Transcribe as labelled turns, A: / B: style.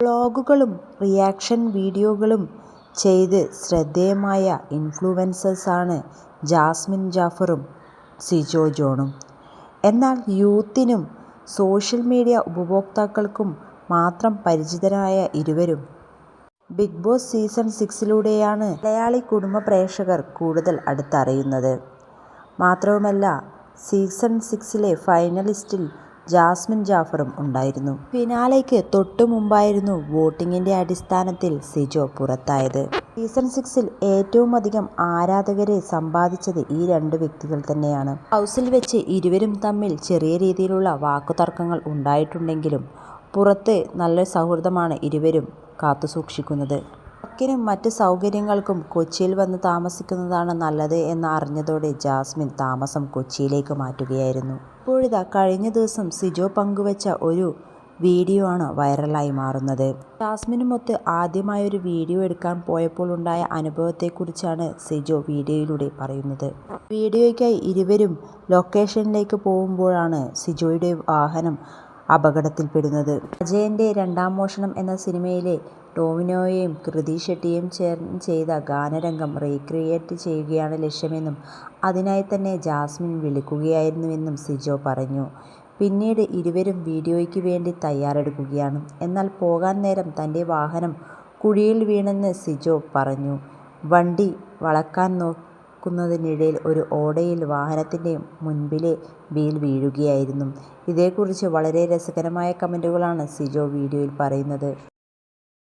A: വ്ളോഗുകളും reaction വീഡിയോകളും ചെയ്ത് ശ്രദ്ധേയമായ ഇൻഫ്ലുവൻസേഴ്സാണ് ജാസ്മിൻ ജാഫറും സിജോ ജോണും. എന്നാൽ യൂത്തിനും സോഷ്യൽ മീഡിയ ഉപഭോക്താക്കൾക്കും മാത്രം പരിചിതരായ ഇരുവരും ബിഗ് ബോസ് സീസൺ സിക്സിലൂടെയാണ് മലയാളി കുടുംബ പ്രേക്ഷകർ കൂടുതൽ അടുത്തറിയുന്നത്. മാത്രവുമല്ല സീസൺ സിക്സിലെ ഫൈനലിസ്റ്റിൽ ജാസ്മിൻ ജാഫറും ഉണ്ടായിരുന്നു. ഫിനാലയ്ക്ക് തൊട്ടു മുമ്പായിരുന്നു വോട്ടിങ്ങിന്റെ അടിസ്ഥാനത്തിൽ സിജോ പുറത്തായത്. സീസൺ സിക്സിൽ ഏറ്റവും അധികം ആരാധകരെ സമ്പാദിച്ചത് ഈ രണ്ട് വ്യക്തികൾ തന്നെയാണ്. ഹൗസിൽ വെച്ച് ഇരുവരും തമ്മിൽ ചെറിയ രീതിയിലുള്ള വാക്കുതർക്കങ്ങൾ ഉണ്ടായിട്ടുണ്ടെങ്കിലും പുറത്ത് നല്ല സൗഹൃദമാണ് ഇരുവരും കാത്തുസൂക്ഷിക്കുന്നത്. വർക്കിനും മറ്റ് സൗകര്യങ്ങൾക്കും കൊച്ചിയിൽ വന്ന് താമസിക്കുന്നതാണ് നല്ലത് എന്ന് അറിഞ്ഞതോടെ ജാസ്മിൻ താമസം കൊച്ചിയിലേക്ക് മാറ്റുകയായിരുന്നു. ഇപ്പോഴിതാ കഴിഞ്ഞ ദിവസം സിജോ പങ്കുവച്ച ഒരു വീഡിയോ ആണ് വൈറലായി മാറുന്നത്. ജാസ്മിനുമൊത്ത് ആദ്യമായൊരു വീഡിയോ എടുക്കാൻ പോയപ്പോൾ ഉണ്ടായ അനുഭവത്തെക്കുറിച്ചാണ് സിജോ വീഡിയോയിലൂടെ പറയുന്നത്. വീഡിയോയ്ക്കായി ഇരുവരും ലൊക്കേഷനിലേക്ക് പോകുമ്പോഴാണ് സിജോയുടെ വാഹനം അപകടത്തിൽപ്പെടുന്നത്. അജയന്റെ രണ്ടാം മോഷണം എന്ന സിനിമയിലെ ടൊവിനോയും കൃതി ഷെട്ടിയും ചേർന്ന് ചെയ്ത ഗാനരംഗം റീക്രിയേറ്റ് ചെയ്യുകയാണ് ലക്ഷ്യമെന്നും അതിനായി തന്നെ ജാസ്മിൻ വിളിക്കുകയായിരുന്നുവെന്നും സിജോ പറഞ്ഞു. പിന്നീട് ഇരുവരും വീഡിയോയ്ക്ക് വേണ്ടി തയ്യാറെടുക്കുകയാണ്. എന്നാൽ പോകാൻ നേരം തന്റെ വാഹനം കുഴിയിൽ വീണെന്ന് സിജോ പറഞ്ഞു. വണ്ടി വളക്കാൻ നോക്കുന്നതിനിടയിൽ ഒരു ഓടയിൽ വാഹനത്തിന്റെ മുൻപിലെ വീൽ വീഴുകയായിരുന്നു. ഇതേക്കുറിച്ച് വളരെ രസകരമായ കമന്റുകളാണ് സിജോ വീഡിയോയിൽ പറയുന്നത്.